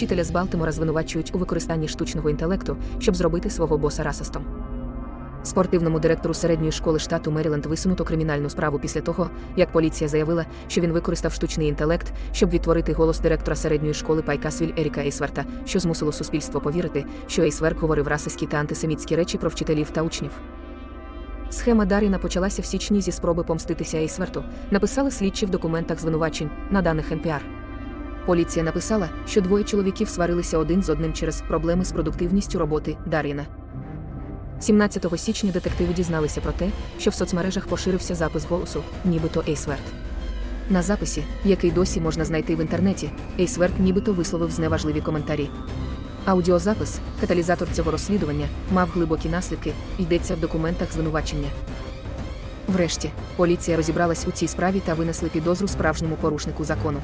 Вчителя з Балтимора звинувачують у використанні штучного інтелекту, щоб зробити свого боса расистом. Спортивному директору середньої школи штату Меріленд висунуто кримінальну справу після того, як поліція заявила, що він використав штучний інтелект, щоб відтворити голос директора середньої школи Пайкасвіль Еріка Ейсверта, що змусило суспільство повірити, що Ейсверк говорив расистські та антисемітські речі про вчителів та учнів. Схема Даріна почалася в січні зі спроби помститися Ейсверту, написали слідчі в документах звинувачень на даних НПР. Поліція написала, що двоє чоловіків сварилися один з одним через проблеми з продуктивністю роботи Даріна. 17 січня детективи дізналися про те, що в соцмережах поширився запис голосу, нібито Ейсверт. На записі, який досі можна знайти в інтернеті, Ейсверт нібито висловив зневажливі коментарі. Аудіозапис, каталізатор цього розслідування, мав глибокі наслідки, йдеться в документах звинувачення. Врешті, поліція розібралась у цій справі та винесли підозру справжньому порушнику закону.